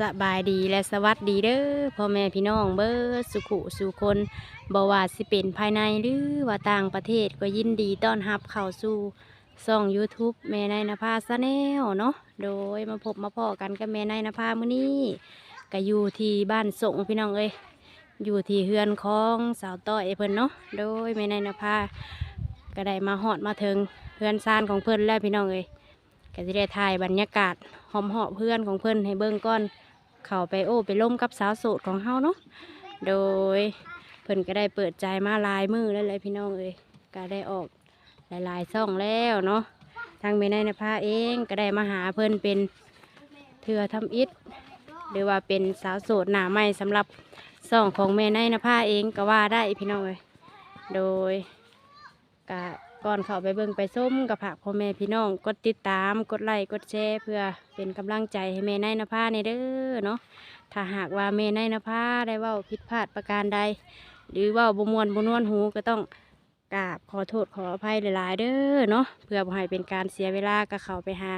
สบายดีและสวัสดีเด้อพ่อแม่พี่น้องเบิดสุขุสุคนบว่าสิเป็นภายในหรือว่าต่างประเทศก็ยินดีต้อนรับเข้าสู่ช่อง YouTube แม่นายนภาสแนลเนาะโดยมาพบมาพอกันกับแม่นายนภามื้อนี้ก็อยู่ที่บ้านสงพี่น้องเอ้ยอยู่ที่เฮือนของสาวต้อยเพิ่นเนาะโดยแม่นายนภาก็ได้มาฮอดมาถึงเฮือนซานของเพิ่นแล้วพี่น้องเอ้ยก็จะได้ถ่ายบรรยากาศหอมเหาะเพื่อนของเพื่อนให้เบิ่งก้อน เขาไปโอ้ไปล่มกับสาวโสดของเฮาเนาะโดยเพิ่นก็ได้เปิดใจมาลายมือแล้วเลยพี่น้องเอ้ยก็ได้ออกหลายๆซ่องแล้วเนาะทางเมนายนภาเองก็ได้มาหาเพิ่นเป็นเถื่อทำอิฐหรือว่าเป็นสาวโสดหน้าใหม่สำหรับซ่องของเมนายนภาเองก็ว่าได้พี่น้องเอ้ยโดยกะ ก่อนเข้าไปเบิ่งไปส้มกับผักพ่อแม่พี่น้องกดติดตามกดไลค์กดแชร์เพื่อเป็นกำลังใจให้แม่นายนภาในเด้อเนาะถ้าหากว่าแม่นายนภาได้เว้าผิดพลาดประการใด หรือเว่าบมวนบนวนหูก็ต้องกราบขอโทษขออภัยหลาย ๆ เด้อเนาะเพื่อบ่ให้เป็นการเสียเวลาก็เข้าไปหา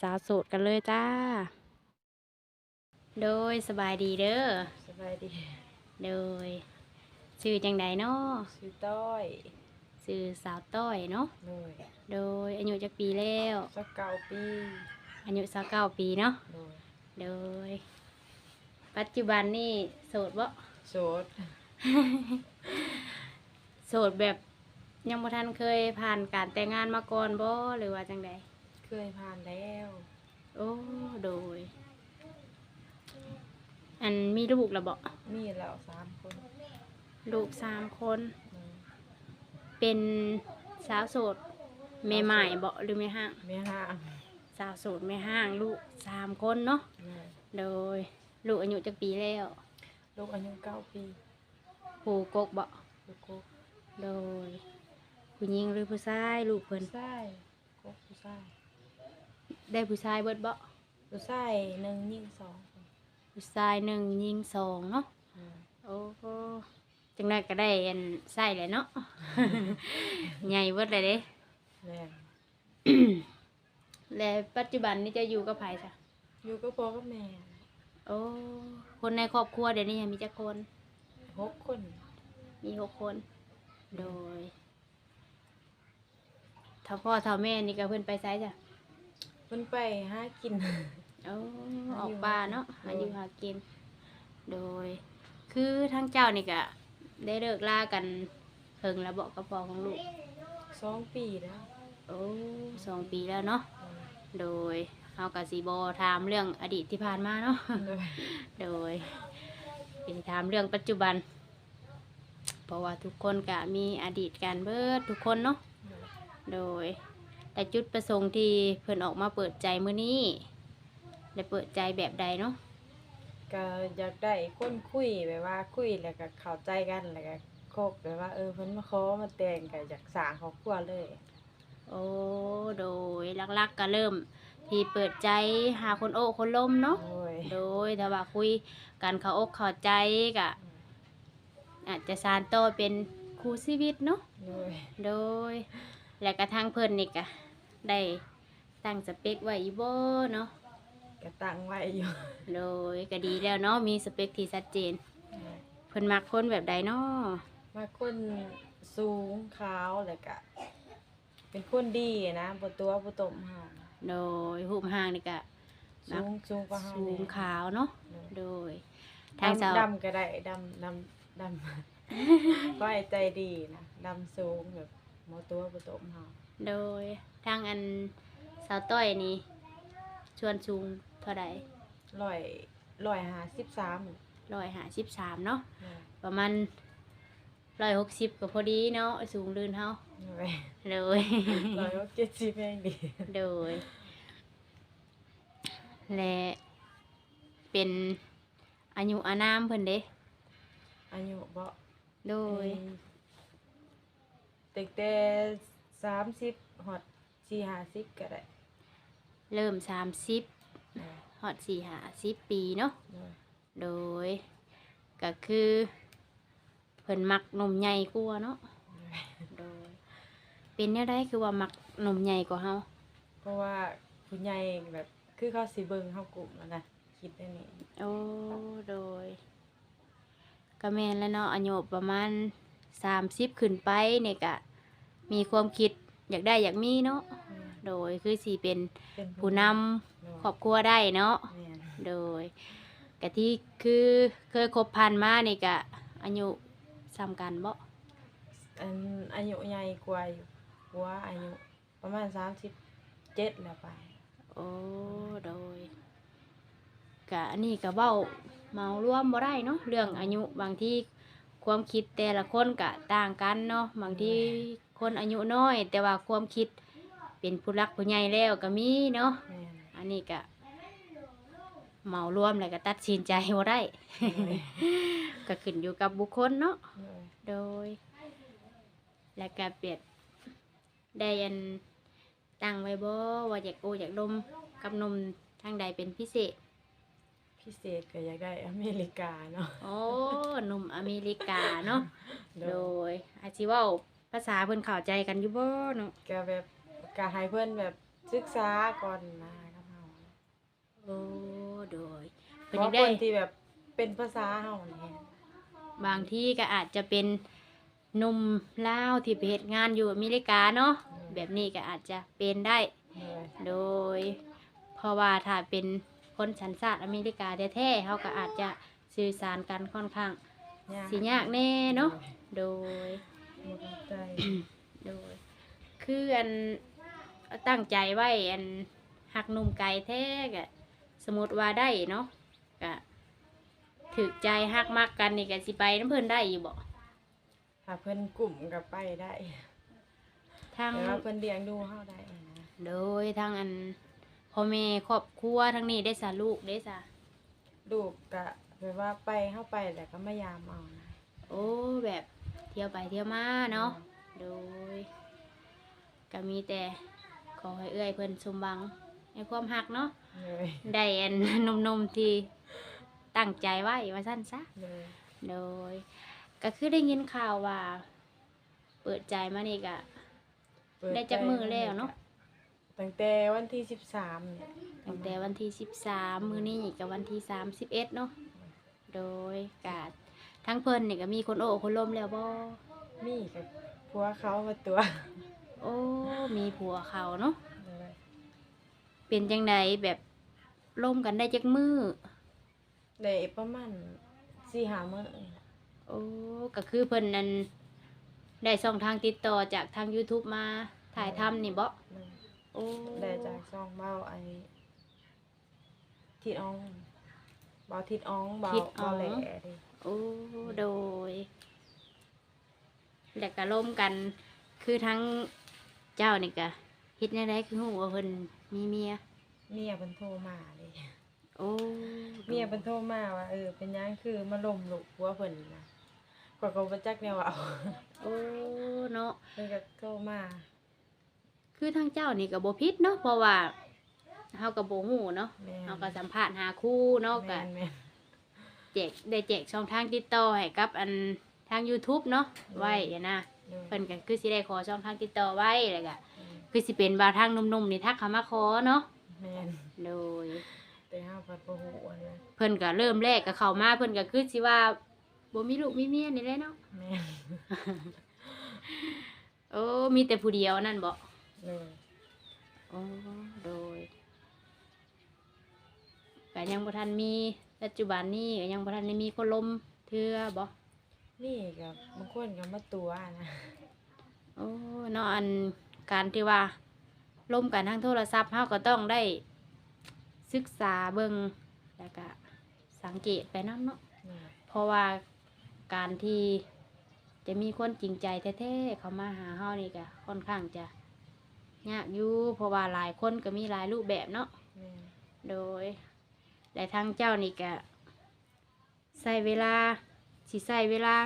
สาวโสดกันเลยจ้า โดยสบายดีเด้อสบายดี โดยชื่อจังใดเนาะชื่อต้อย ชื่อสาวต้อยเนาะหน่วยโดยอายุจักปีแล้ว สักเก้าปีอายุสาเก้าปีเนาะหน่วยโดย ปัจจุบันนี่โสดบ่โสดโสดแบบยังบ่ทันเคยผ่านการแต่งงานมาก่อนบ่หรือว่าจังใดเคยผ่านแล้วโอ้โดย อันมีลูกแล้วบ่มีแล้วสามคน ลูกสามคนหน่วย เป็นสาวโสดแม่ใหม่บ่หรือแม่ห้าง แม่ห้างสาวโสดแม่ห้างลูกสามคนเนาะหน่วยโดยลูกอายุจักปีแล้วลูกอายุเก้าปีผูกกบ่ลูกกบโดยผู้หญิงหรือผู้ชายลูกเพิ่นผู้ชายกบผู้ชายได้ผู้ชายเบิดบ่ผู้ชายหนึ่งยิ่งสองคนผู้ชายหนึ่งยิงสองเนาะหน่วยโอ้โห จังได้ก็ได้อันใส่เลยเนาะ ใหญ่เบิดเลยเด้ แม่นและปัจจุบันนี่จะอยู่กับไผจ้ะอยู่ก็พ่อกับแม่โอ้คนในครอบครัวเดี๋ยวนี้มีจักคน หกคนมีหกคน โดยถ้าพ่อถ้าแม่นี่ก็เพิ่นไปไสจ้ะเพิ่นไปหากิน โอ้หาอออยู่กป่าเนาะโดหายอยู่หากิน โดย คือทั้งเจ้านี่ก็ ได้เลิกลากันเพิ่งแล้วบอกกับพ่อของลูก สองปีแล้วโอ้สองปีแล้วเนาะหน่วยโดยเฮากับสีบถามเรื่องอดีตที่ผ่านมาเนาะหน่วยโดยเป็นถามเรื่องปัจจุบัน เพราะว่าทุกคนก็มีอดีตการเบิดทุกคนเนาะหน่วยโดย แต่จุดประสงค์ที่เพิ่นออกมาเปิดใจมื้อนี้ ได้เปิดใจแบบใดเนาะ ก็อยากได้คนคุยแบบว่าคุยแล้วก็เข้าใจกันแล้วก็คบแบบว่าเออเพิ่นมาขอมาแต่งก็อยากสร้างครอบครัวเลย โอ้โดยลักๆก็เริ่ม ที่เปิดใจหาคนโอ้คนล้มเนาะโอ้ยโดยถ้าว่าคุยกันเข้าอกเข้าใจก็อาจจะสานต่อเป็นคู่ชีวิตเนาะโดยโดย และกระทั่งเพิ่นนี่ก็ได้ตั้งสเปคไว้อีบ่เนาะ ก็ตั้งไว้อยู่โดยก็ดีแล้วเนาะมีสเปคที่ชัดเจนเพิ่นมักคนแบบใดเนาะมาคนสูงขาวแล้วก็เป็นคนดีนะบ่ตัวบ่ตมห่าโดยรูปร่างนี่ก็สูงสูงกว่าเฮาสูงแน่ขาวเนาะโดยโดยทางสาวดำดำก็ได้ดำดำดำ ก็ให้ใจดีนะดำสูงแบบบ่ตัวบ่ตมเฮาโดยทางอันสาวต้อยนี่ ชวนสูงเท่าใดร้อยร้อยห้าสิบสามร้อยหาสิบสามเนาะโดยประมาณร้อยหกสิบก็พอดีเนาะสูงลื่นเฮาโดยเลยร้อยหกเจ็ดสิบเองดีโดย และเป็นอายุอานามเพิ่นเด้อายุบ่โดยตั้งแต่สามสิบหอดสี่ห้าสิบก็ได้ เริ่มสามสิบฮอดสี่หาสิบปีเนาะโดยโดยก็คือเพิ่นมักนมใหญ่กว่าเนาะโดยเป็นแนวใดคือว่ามักนมใหญ่กว่าเฮาเพราะว่าผู้ใหญ่แบบคือเขาสิเบิ่งเฮากลุ่มแล้วนะคิดได้นี่โอ้โดยก็แม่นแล้วเนาะอายุประมาณสามสิบขึ้นไปเนี่ยก็มีความคิดอยากได้อยากมีเนาะแม่น โดยคือสีเป็นเป็นผู้นำครอบครัวได้เนาะ แม่นโดยกะที่คือเคยคบพันมานี่กะอายุซ้ำกันบ่ อันอายุใหญ่กว่าอยู่กว่าอายุประมาณ37แล้วไปโอ้โดยกะอันนี้กะเว้าเมารวมบ่ได้เนาะเรื่องอายุบางที่ความคิดแต่ละคนกะต่างกันเนาะบางที่คนอายุน้อย แต่ว่าความคิด เป็นผู้รักผู้ใหญ่แล้วก็มีเนาะแม่นอันนี้กะเมารวมแล้วก็ตัดสินใจบ่ได้เลยก็ขึ้นอยู่กับบุคคลเนาะเลยโดย และก็เปรียบได้อันตั้งไว้บ่ว่าอยากโออยากดมกับนมทางใดเป็นพิเศษ พิเศษก็อยากได้อเมริกาเนาะโอ้หนุ่มอเมริกาเนาะ โดโดยยอาชีว่าภาษาเพิ่นเข้าใจกันอยู่บ่เนาะก็แบบ ก็ให้เพื่อนแบบศึกษาก่อนนะกับเฮาโอ้โดยเพเพิ่นราะอยากคได้นที่แบบเป็นภาษาเฮานี่บางที่ก็อาจจะเป็นหนุ่มลาวที่ไปเฮ็ดงานอยู่อเมริกาเนาะแบบนี้ก็อาจจะเป็นได้เลยโดย เพราะว่าถ้าเป็นคนสัญชาติอเมริกาแท้ๆเขาก็อาจจะสื่อสารกันค่อนข้างยากสิยากแน่เนาะ โดยบ่เข้าใจ โดย คืออัน ตั้งใจไว้อันหักหนุ่มไก่แท้กะสมมติว่าได้เนาะกะถึกใจหักมักกันนี่กะสิไปน้ำเพิ่นได้อยู่บ่ถ้าเพิ่นกลุ่มก็ไปได้ทางแต่ว่าเพิ่นเลี้ยงดูเฮาได้นะโดยทางอันพ่อแม่ครอบครัวทั้งนี้ได้สาลูกได้สาลูกก็แบบว่าไปเฮาไปแล้วก็มายามเอานะโอ้แบบเที่ยวไปเที่ยวมาเนาะโดยก็มีแต่ ขอให้เอื้อยเพิ่นสมหวังในความหักเนาะเลยได้อัน หนมๆที่ตั้งใจไว้ว่าสั้นซะ เลยโดย ก็คือได้ยินข่าวว่า เปิดใจมานี่ก็เปิได้จักมื้อแล้วเนาะ ตั้งแต่วันที่13เนี่ยตั้งแต่วันที่สิบสามมื้อนี้กับวันที่สามสิบเอ็ดเนาะ โดยกาทั้งเพิ่นนี่ก็มีคนโอ้คนล้มแล้วบ่มีกับผัวเขามาตัว โอ้ มีผัวเขาเนาะเลยเป็นจังไดแบบล่มกันได้จักมือได้ประมาณ4-5มื้อนี่ล่ะโอ้ก็คือเพิ่นนั้นได้ช่องทางติดต่อจากทาง YouTube มาถ่ายทำนี่บ่เลยโอ้ได้จากซองเบาไอ้ทิดอองเบาทิดอองเบาเบาแหล่ดิโอ้โดยแล้วก็ล่มกัน คือทั้งเจ้านี่ก็เฮ็ดแนวใดคือฮู้ว่าเพิ่นมีเมีย เมียเพิ่นโทรมาเลยโอ้เมียเพิ่นโทรมาว่าเออเป็นหยังคือมาลมลูกผัวเพิ่นนะกว่าก็บ่จักแนวเอาโอ้เนาะ เพิ่นก็โทรมาคือทางเจ้านี่ก็บ่ผิดเนาะ เพราะว่าเฮาก็บ่ฮู้เนาะแม่นเฮาก็สัมภาษณ์หาคู่เนาะก็แม่นแม่นแจกได้แจกช่องทางติดต่อให้กับอันทาง YouTube เนาะอืมไว้อะนะเลย เพิ่นก็คือสิได้ขอช่องทางติดต่อไว้แล้วก็อืมคือสิเป็นว่าทางหนุ่มๆนี่ทักเข้ามาขอเนาะแม่นโดย แต่เฮาเพิ่นบ่ฮู้อันนะเพิ่นก็เริ่มแรกก็เข้ามาเพิ่นก็คือสิว่าบ่มีลูกมีเมียนี่แหละเนาะแม่นโอ้มีแต่ผู้เดียวนั่นบ่เลยโอ้โดยก็ยังบ่ทันมีปัจจุบันนี้ก็ยังบ่ทันได้มีคนลมเทื่อบ่ นี่ก็บางคนก็มาตัวนะโอ้เนาะอันการที่ว่าล่มกันทางโทรศัพท์เฮาก็ต้องได้ศึกษาเบิ่งแล้วก็สังเกตไปนํเนาะเลยเพราะว่าการที่จะมีคนจริงใจแท้ๆเขามาหาเฮานี่ก็ค่อนข้างจะยากอยู่เพราะว่าหลายคนก็มีหลายรูปแบบเนาะแม่นโดยและทางเจ้านี่ก็ใส่เวลา สิใส่เวลา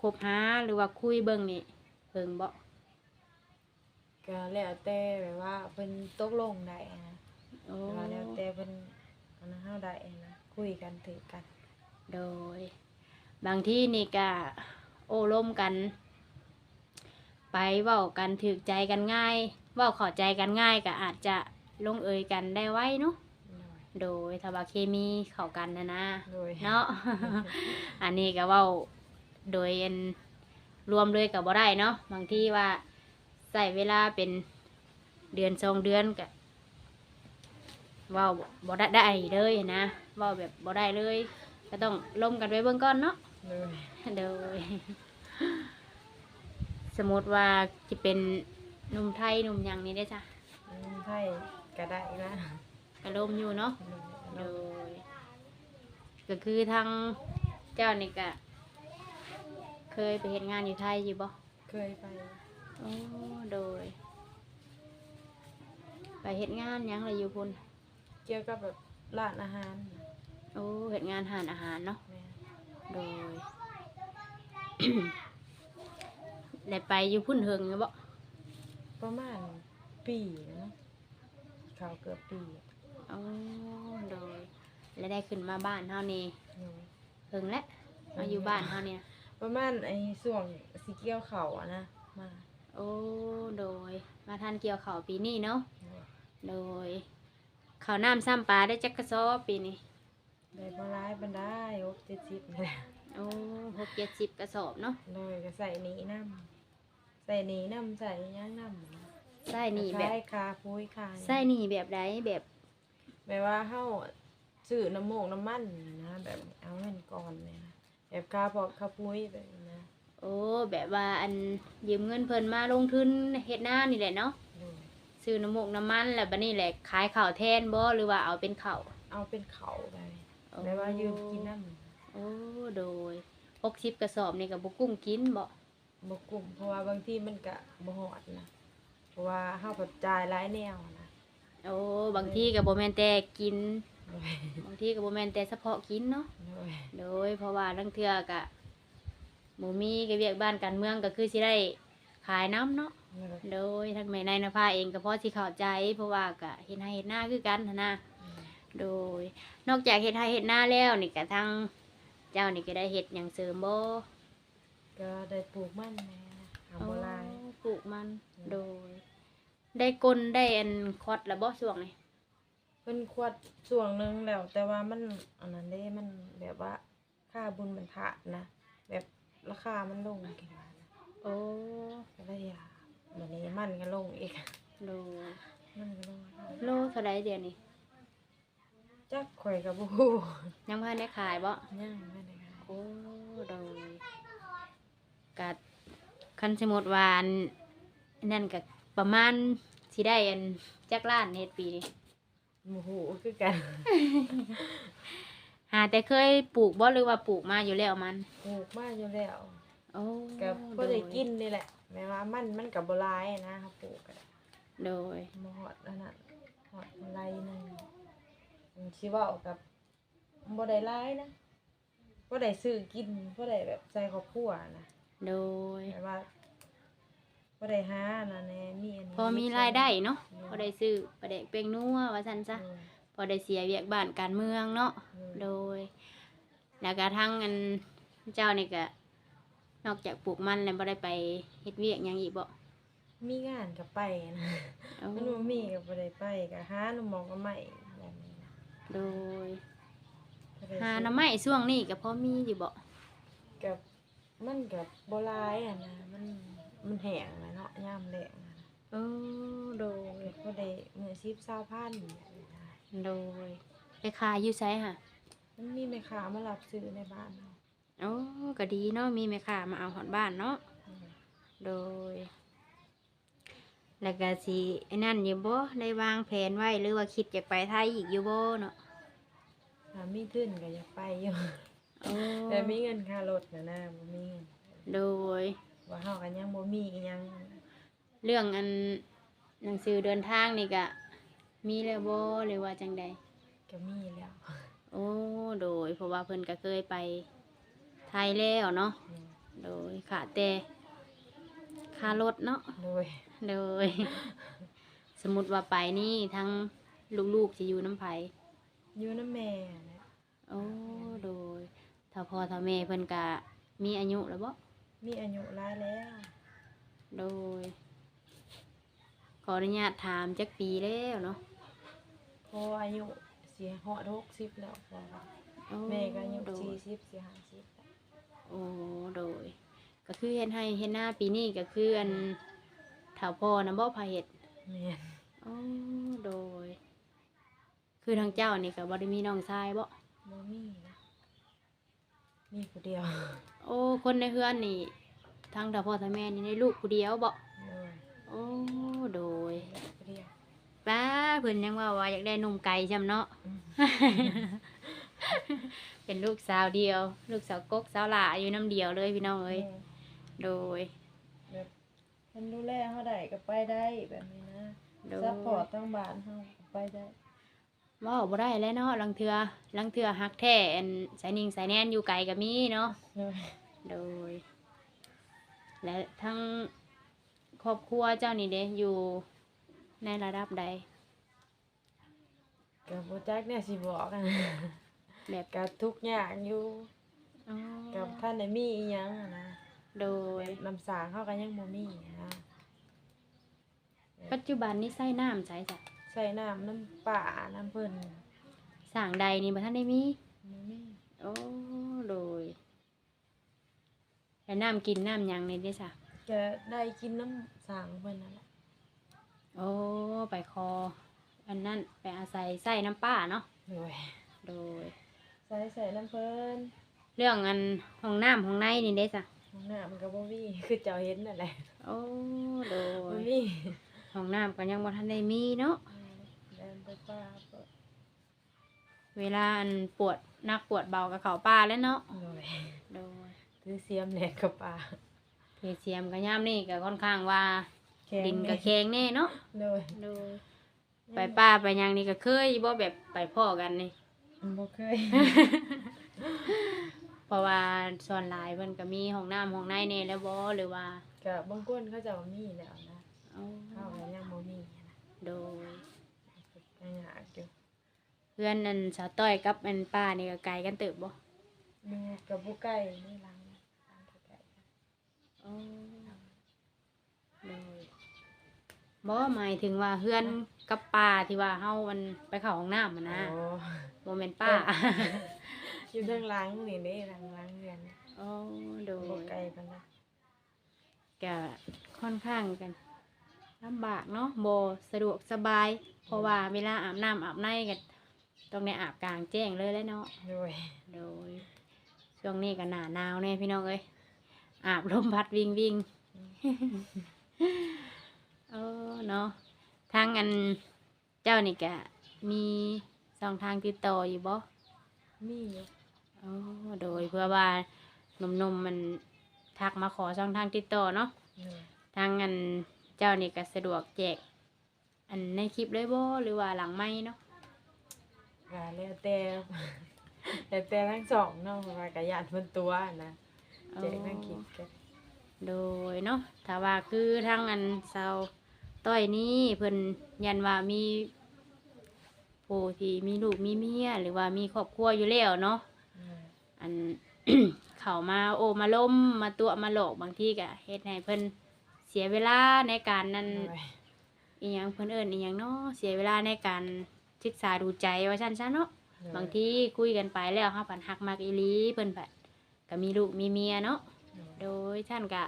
คบหาหรือว่าคุยเบิ่งนี่เบิ่งบ่ก็แล้วแต่แบบว่าเพิ่นตกลงได้นะโอ้แต่ว่าแล้วแต่เพิ่นอันนั้นเฮาได้นะคุยกันถือกันโดย บางที่นี่ก็โอ้ล้มกัน ไปเว้ากันถือใจกันง่ายเว้าเข้าใจกันง่ายก็อาจจะลงเอยกันได้ไว้เนาะหน่อย โดยถ้าว่าเคมีเข้ากันนะนะโดย เนาะ อันนี้ก็เว้าโดยอันรวมเลยกับบ่ได้เนาะบางที่ว่าใส่เวลาเป็นเดือนสองเดือนก็เว้าบ่ได้ได้เลยนะเว้าแบบบ่ได้เลย ก็ต้องล้มกันไว้เบื้องก่อนเนาะ โดย โดย สมมติว่าจะเป็นหนุ่มไทยหนุ่มหยังนี่ได้จ้ะอืมไทยก็ได้นะ ก็ล้มอยู่เนาะโดโดยยก็คือทางเจ้านี่ก็เคยไปเห็นงานอยู่ไทยอยู่บ่เคยไป โอ้โดย ไปเห็นงานหยังอะไรอยู่พุ่นเกี่ยวกับแบบร้านอาหารโอ้เห็นงานหานอาหารเนาะแม่โดย ได้ไปอยู่พุ่นเฮิงอยู่บ่ประมาณปีนะเนาะเขาเกือบปี โอ้โดยแล้วได้ขึ้นมาบ้านเฮานี่โดยเฮิงแล้วมาอยู่บ้านเฮาเนี่ย ประมาณไอ้ส่วงสีเกี่ยวเขาอะนะมาโอ้โดย มาทานเกี่ยวข้าวปีนี้เนาะโดยข้าวน้ำซ้ำปลาได้จักกระสอบปีนี้ ได้บ่ร้ายบันได้หกเจ็ดสิบนี่แหละโอ้หกเจ็ดสิบกระสอบเนาะโดยก็ใส่หนีน้ำใส่หนีน้ำใส่ย่างน้ำไส้หนีแบบคล้ายคาพุ้ยคาไส้หนีแบบใดแบบ แบบว่าเฮาซื้อน้ำโมกน้ำมันนะแบบเอาเงินก่อนเนี่ยนะแบบคาพอคาพุ้ยแบบนี้นะโอ้แบบว่าอันยืมเงินเพิ่นมาลงทุนเฮ็ดหน้านี่แหละเนาะโดยซื้อน้ำมูกน้ำมันแล้วบัดนี้แหละขายข้าวแทนบ่หรือว่าเอาเป็นข้าวเอาเป็นเขาไปโอ้แบบว่ายืมกินน้โอ้โดยหกสิบกระสอบนี่ก็บ่กุ้มกินบ่ำบกลุ่มเพราะว่าบางทีมันกะบ่ฮอดนะเพราะว่าเฮาปัจจายหลายแนวนะ โอ้บางทีก็บ่แม่นแต่กิน โดยบางทีก็บ่แม่นแต่เฉพาะกินเนาะ โดยโดยเพราะว่าลังเทือกะหมูมีก็เวียกบ้านการเมืองก็คือสิได้ขายน้ำเนาะ โดยโดยทั้งแม่นายนภาเองก็พอสิเข้าใจ เพราะว่าก็เห็นให้เห็นหน้าคือกันหั้นนะ โดยนอกจากเห็ดให้เห็ดหน้าแล้วนี่ก็ทั้งเจ้านี่ก็ได้เห็ดอย่างเสริมบ่ก็ได้ปลูกมันแหน่หาบ่หลายอ๋อปลูกมัน โดย ได้กลนได้อันคอดแล้วบ่ช่วงนี้เพิ่นควดช่วงหนึงแล้ว แต่ว่ามันอันนั้นเด้มันแบบว่าค่าบุญบรรทัดนะแบบราคามันลงกี่บาทนะโอ้ก็เลยอยากวันนี้มันก็ลงอีกโดยมันก็ลงโลเท่าไรเดี๋ยวนี้จักข่อยกับบูฮู้ยังพันได้ขายบ่ ยังไม่ได้ค่ะโอ้โดยกัดคันสมุดวาอันนั่นกับ ประมาณสิได้อันจักล้านเฮ็ดปีนี้บูฮู้คือกันหาแต่เคยปลูกบ่หรือว่าปลูกมาอยู่แล้วมันปลูกมาอยู่แล้วโอ้กับก็ได้กินนี่แหละแม้ว่ามันมันกับบัลายนะครับปลูกกันโดยมหอดอันนั้นหอดไรหนึ่งมันชิเว่ากับบ่ได้ร้ายนะบ่ได้ซื้อกินบ่ได้แบบใส่ครอบครัวนะโดยแต่ว่า บ่ได้หานะแน่มีอันนี้พอมีรายได้เนาะพอได้ซื้อประเด็กเปลงนัวว่าซั่นซะเออพอได้เสียเวียกบ้านการเมืองเนาะเออโดย แล้วก็ทั้งอันเจ้านี่ก็นอกจากปลูกมันแล้วบ่ได้ไปเฮ็ดเวียกหยังอีกบ่มีงานก็ไปนะโอ้มันบ่มีก็บ่ได้ไปก็หาหนูหมองก็ไม่แบบนี้นะโดย ก็ได้หาหน้ำไม้ช่วงนี้ก็พอมีอยู่บ่ กับมันกับบ่หลายอะนะมัน มันแห้งนะเนาะยามแล้งนะเออโดยก็ได้มือชิปเศร้าพันแบบนี้นะโดยไปขายอยู่ไสค่ะมันมีแม่ค้ามารับซื้อในบ้านเราโอ้ก็ดีเนาะมีแม่ค้ามาเอาหอดบ้านเนาะอืมโดย แล้วก็สิไอ้นั่นอยู่บ่ได้วางแผนไว้หรือว่าคิดจะไปไทยอีกอยู่บ่เนาะถ้ามีทุนก็อยากไปอยู่ โอ้แต่มีเงินค่ารถนะนะบ่มีเงินโดย ว่าเฮากันยังบ่มีอิหยังเรื่องอันหนังสือเดินทางนี่ก็มีแล้วบ่หรือว่าจังใดก็มีแล้วโอ้โดย เพราะว่าเพิ่นก็เคยไปไทยแล้วเนาะอืมโดยขาแต่ค่ารถเนาะโดยโดย สมมติว่าไปนี่ทั้งลูกๆจะอยู่น้ำไผอยู่นำแม่นะโอ้โดยถ้าพ่อถ้าแม่เพิ่นก็มีอายุแล้วบ่ มีอายุหลายแล้วโดย ขออนุญาตถามจักปีแล้วเนาะพออายุสิฮอด60แล้วพอว่าโอ้แม่ก็อายุโดย40สิ50แล้วโอ้โดย ก็คือเฮ็ดให้เฮ็ดหน้าปีนี้ก็คืออันเถาพ่อนะบ่พาเฮ็ดแม่นโอ้โดย คือทางเจ้านี่ก็บ่ได้มีน้องชายบ่บ่มีนะ มีผู้เดียวโอ้ คนในเฮือนนี่ทางเถาพ่อเถาแม่นี่ได้ลูกผู้เดียวบ่เลยโอ้โดยผู้เดียวป้าเพิ่นยังว่าว่าอยากได้นมไก่จำเนาะ อืมเป็นลูกสาวเดียว ลูกสาวกกสาวหลาอยู่น้ำเดียวเลยพี่น้องเอ้ยโดยแบบเพิ่นดูแลเฮาได้ก็ไปได้แบบนี้นะโดยซัพพอร์ตทั้งบ้านเฮาก็ไปได้เว่าบ่ได้แล้วเนาะลังเทือลังเทือฮักแท้อันสายนิงสายแนนอยู่ไกลก็มีเนาะเลยโดย และทั้งครอบครัวเจ้านี่เด้อยู่ในระดับใดก็บ่จักเนี่ยสิบอกกันแบบก็ทุกข์ยากอยู่อ๋อกับท่านได้มีอีหยังอะนะโดยน้ำสางเขาก็ยังบ่มีนะปัจจุบันนี้ใส่น้ำใส่จ้ะ ใส่น้ำน้ำป่าน้ำเพิ่นสร้างใดนี่บ่ทันได้มี บ่มีโอ้โดยแล้วน้ำกินน้ำหยังนี่ได้จ้ะก็ได้กินน้ำสางเพิ่นนั่นแหละโอ้ไปคอ อันนั้นไปอาศัยใส่น้ำป้าเนาะโดยโดย ใส่ใส่น้ำเพิ่นเรื่องอันห้องน้ำห้องในนี่ได้จ้ะห้องน้ำมันก็บ่มีคือเจ้าเห็นนั่นแหละโอ้โดบ่ยมีห้องน้ำก็ยังบ่ทันได้มีเนาะเดิน ไปป่าเปิดเวลาอันปวดนักปวดเบากับเขาป้าแล้วเนาะโดยโดยถือเสียมแหลกกับป่าเทเสียมกับย่ามนี่ก็ค่อนข้างว่าแข็งดินกับแข็งแน่เนาะโดยโดยไปป้าไปหยังนี่ก็เคยบ่แบบไปพ่อกันนี่บ่เคยเพราะว่าส่วนหลายเพิ่นก็มีห้องน้ำห้องในแน่แล้วบ่หรือว่ากับบางคนเขาเจะมีแล้วนะเอาเข้าไปยังบ่มีนะโดยก็ยากอยู่ เพื่อนนั่นสาวต้อยกับอันป้านี่ก็ไกลกันเติบบ่มีกับบุใกล้นี่หลังหลังไกลโดยบ่หมายถึงว่าเพื่อนกับป้าที่ว่าเฮามันไปเข้าห้องน้ำมันๆนะโอ้บ่แม่นป้าอยู่ทางหลังนี่เด้หลังหลังเรือนอ๋อโดบ่ยไกลปานใดก็ค่อนข้างกันลำบากเนาะบ่สะดวกสบาย เพราะว่าเวลาอาบน้ำอาบในก็ ต้องได้อาบกลางแจ้งเลยแหล้วเนาะ โดยโดยช่วงนี้ก็หนาหนาวแน่พี่น้องเอ้ยอาบลมพัดวิงวิงเออเนาะทางอันเจ้านี่ก็มีช่องทางติดต่ออยู่บ่มีอยู่อ๋อโดยเพื่อว่าหนุ่มๆมันทักมาขอช่องทางติดต่อเนาะโดยทางอันเจ้านี่ก็สะดวกแจก อันในคลิปเลยบ่หรือว่าหลังไม่เนาะ ก็แล้วแต่แล้วแต่ทั้งสองเนาะเพราะว่ากะยานเพิ่นตัวนะเจ๊นั่งคิดกันโดยเนาะถ้าว่าคือทางอันเซาต้อยนี้เพิ่นยันว่ามีผู้ที่มีลูกมีเมียหรือว่ามีครอบครัวอยู่แล้วเนาะโดยอัน เขามาโอมาล้มมาตัวมาหลอกบางทีก็เฮ็ดให้เพิ่นเสียเวลาในการนั้นโดยอีหยังเพิ่นเอิ้นอีหยังเนาะเสียเวลาในการ ศึกษาดูใจว่าซั่นซะเนาะบางทีคุยกันไปแล้วเฮาผันฮักมักอีหลีเพิ่นผัดก็มีลูกมีเมียเนาะโดยโดยท่านก็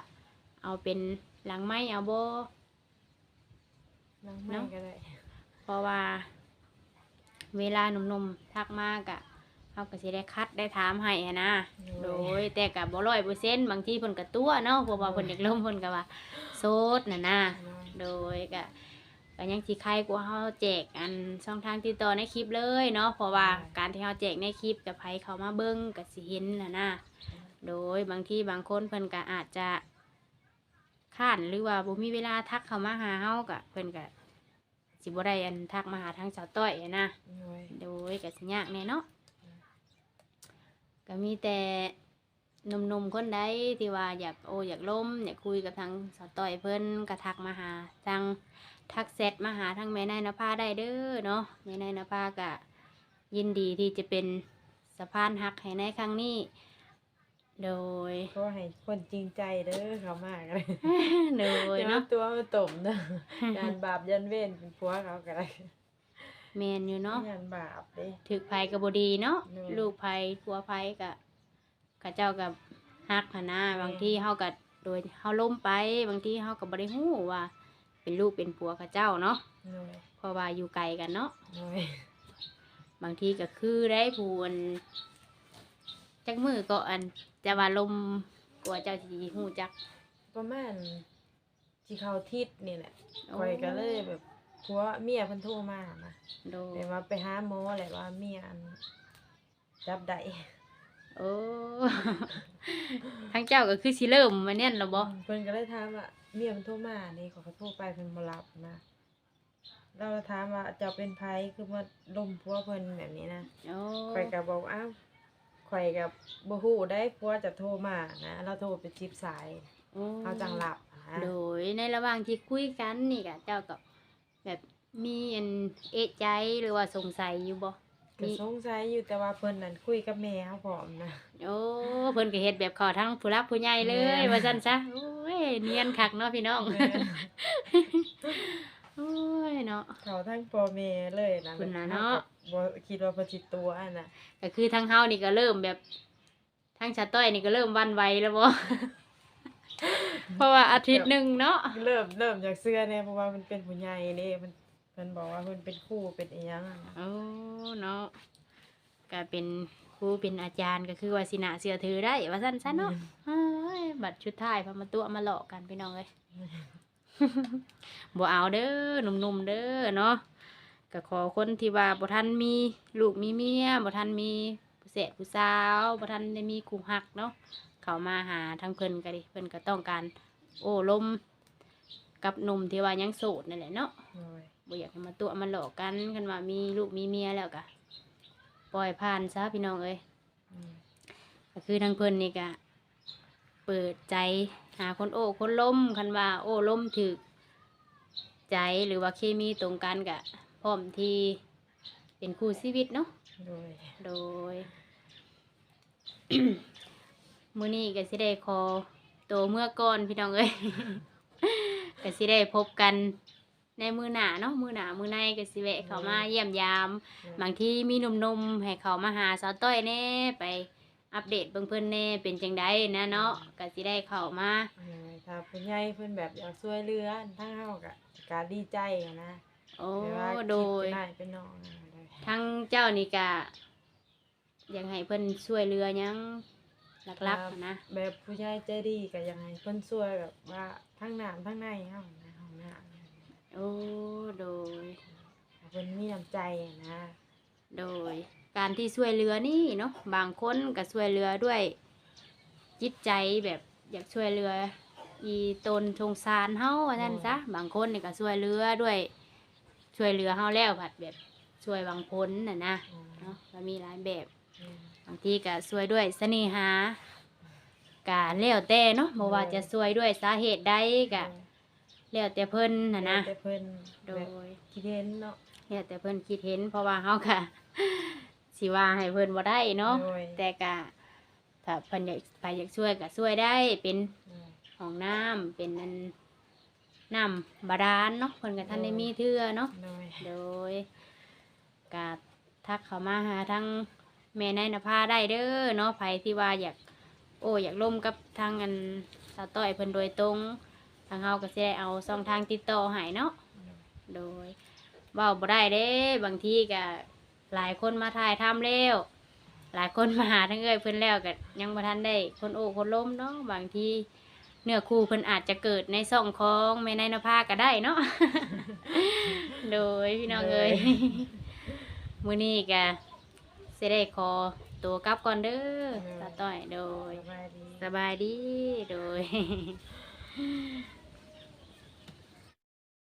เอาเป็นหลังไม้เอาบ่นั่งไม่ก็ได้เพราะว่า เวลาหนุ่มๆทักมากอะเขาก็สิได้คัดได้ถามให้อะนะ โดยแต่ก็บ่ร้อยเปอร์เซ็นต์บางทีเพิ่นก็ตัวเนาะเพราะว่าเพิ่นอยากล้มเพิ่นก็ว่าโสดน่ะนะ โดยโดยก็ ก็ยังสิใครกว่าเฮาแจกอันช่องทางติดต่อในคลิปเลยเนาะเพราะว่าการที่เฮาแจกในคลิปกับไผเขามาเบิ่งก็สิเห็นน่ะนะโดยบางทีบางคนเพิ่นก็อาจจะข้านหรือว่าบ่มีเวลาทักเข้ามาหาเฮาก็เพิ่นก็สิบ่ได้อันทักมาหาทางสาวต้อยอะนะ โดยโดยก็สิยากแน่เนาะก็มีแต่หนุ่มๆคนใดที่ว่าอยากโออยากล้มอยากคุยกับทางสาวต้อยเพิ่นก็ทักมาหาทาง ทักเซตมาหาทางแม่นายนภาได้เด้อเนาะแม่นายนภาก็ยินดีที่จะเป็นสะพานหักให้ในครั้งนี้ โดยขอให้คนจริงใจเด้อเขามากเลยโดยอย่าเนาะเอาตัวมาตมเด้อยันบาปยันเวรเป็นผัวเขาก็ได้แม่นอยู่เนาะยันบาปเด้ถึกภัยก็บ่ดีเนาะแม่นลูกภัยผัวภัยก็เขาเจ้าก็ฮักหันนะบางทีเฮาก็โดยเฮาล้มไปบางทีเฮาก็บ่ได้ฮู้ว่า เป็นลูกเป็นผัวเขาเจ้าเนาะหน่อยเพราะว่าอยู่ไกลกันเนาะหน่อยบางทีก็คือได้ผู้อันจักมือก็อันจะว่าลมกลัวเจ้าสิฮู้จักประมาณที่เขาทิศนี่แหละข่อยก็เลยแบบผัวเมียเพิ่นโทรมานะโดแต่ว่าไปหาหมอแหละว่าเมียอันจับได้โอ้ ทั้งเจ้าก็คือสิเริ่มมาเนี่ยแล้วบ่เพิ่นก็เลยถามว่า เมียมันโทรมานี่ขอยก็โทรไปเพิ่นบ่รับนะเราถามว่าเจ้าเป็นไผคือมาลมผัวเพิ่นแบบนี้นะโอ้ข่อยก็บอกอ้าวข่อยก็บ่ฮู้ได้ผัวจะโทรมานะเราโทรไปจีบสายโอ้เอาจังหลับนะโดยในระหว่างที่คุยกันนี่ก็เจ้าก็แบบมีอันเอะใจหรือว่าสงสัยอยู่บ่ ก็มีสงสัยอยู่แต่ว่าเพิ่นนั่นคุยกับแม่เฮาพร้อมนะโอ้เพิ่นก็เฮ็ดแบบเขอทั้งผู้รักผู้ใหญ่เลยแม่ว่าซั่นซะโอ้ยเนียนคักเนาะพี่น้องแม่โอ้ยเนาะเขาทั้งพ่อแม่เลยนะคุณน่ะเนาะบ่คิดว่าเพิ่นสิตัวอันน่ะก็คือทั้งเฮานี่ก็เริ่มแบบทั้งชาต้อยนี่ก็เริ่มหวันไหวแล้วบ่เพราะว่าอาทิตย์หนึงเนาะเริ่มเริ่มจากเสื้อเนี่ยเพราะว่ามันเป็นผู้ใหญ่นี่มันเพิ่นบอกว่าเพิ่นเป็นครูเป็นอีหยังอะนะโอ้เนาะก็เป็นครูเป็นอาจารย์ก็คือว่าสินะเสือถือได้ ว่าซั่นซะเนาะเอ้ยบัตรชุดท้ายพามาตัวมาหลอกกันพี่น้องเลย บ่เอาเด้อหนุ่มๆเด้อเนาะก็ขอคนที่ว่าบ่ทันมีลูกมีเมียบ่ทันมีผู้เสะผู้สาวบ่ทันได้มีคู่ฮักเนาะเขามาหาทางเพิ่นก็ดิเพิ่นก็ต้องการ โอ้ลมกับหนุ่มที่ว่ายังโสดนั่นแหละเนาะ โอ้ย บ่อยากให้มาตัวมาหลอกกันกันว่ามีลูกมีเมียแล้วก็ปล่อยผ่านซะพี่น้องเอ้ยอืมก็คือทางเพิ่นนี่ก็เปิดใจหาคนโอ้คนล้มคันว่า โอ้ล้มถึกใจหรือว่าเคมีตรงกันกะพร้อมที่เป็นคู่ชีวิตเนาะโดยโดยมื้อนี้ก็สิได้ขอตัวเมื่อก่อนพี่น้องเอ้ยก็สิได้พบกัน ในมือหน้าเนาะมือหน้ามือในก็สิแวะเข้ามาเยี่ยมยามบางทีมีหนุ่มๆให้เขามาหาสาวต้อยแน่ไปอัปเดตเบิ่งเพิ่นแน่เป็นจังไดนะเนาะก็สิได้เข้ามาโอ้ยถ้าผู้ใหญ่เพิ่นแบบอยากช่วยเหลือทั้งเฮาก็ก็ดีใจอะนะโอ้แต่ว่าโดยคิเป็นได้เป็นน้องนะโดยทั้งเจ้านี่ก็อยากให้เพิ่นช่วยเหลือหยังหลักๆอะนะแบบผู้ใหญ่ใจดีก็อยังให้เพิ่นช่วยแบบว่าทั้งน้ำทั้งในเฮาในห้องน้ำ โอ้โดยให้เพิ่นมีน้ำใจอะนะโดย การที่ช่วยเหลือนี่เนาะบางคนก็ช่วยเหลือด้วย จิตใจแบบอยากช่วยเหลือ อีตนสงสารเฮาว่าซั่นซะบางคนนี่ก็ช่วยเหลือด้วย ช่วยเหลือเฮาแล้วผัดแบบช่วยบางพ้นน่ะนะอืมเนาะก็มีหลายแบบ อืม บางทีก็ช่วยด้วยเสน่หากะแล้วแต่เนาะบ่ว่าจะช่วยด้วยสาเหตุใดกะ แล้วแต่เพิ่นน่ะนะ แต่เพิ่นโดแบบยคิดเห็นเนาะแล้วแต่เพิ่นคิดเห็น เพราะว่าเฮาก็สิว่าให้เพิ่นบ่ได้เนาะ โดยแต่กะถ้าเพิ่นอยากไปอยากช่วยก็ช่วยได้เป็นโดยห้องน้ำเป็นอันน้ำบาดาลเนาะเพิ่นก็ท่านได้มีเทื่อเนาะ โดยโดยกาทักเขามาหาทั้งแม่นายนภาได้เด้อเนาะไผที่ว่าอยาก โอ้อยากร่วมกับทางอันสาวต้อยเพิ่นโดยตรงทางเฮาก็สิได้เอาช่องทางติดต่อให้เนาะโดยเว้าบ่ได้เด้บางทีก็หลายคนมาถ่ายทำแล้ว หลายคนมาหาทั้งเอ้ยเพิ่นแล้วก็ยังบ่ทันได้คนโอ้คนล้มเนาะบางทีเนื้อคู่เพิ่นอาจจะเกิดในช่องของแม่นายนภาก็ได้เนาะ โดยพี่น้องเอ้ย มื้อนี้ก็สิได้ขอตัวกลับก่อนเด้อตาต้อยโดย สบายดี สบายดีโดย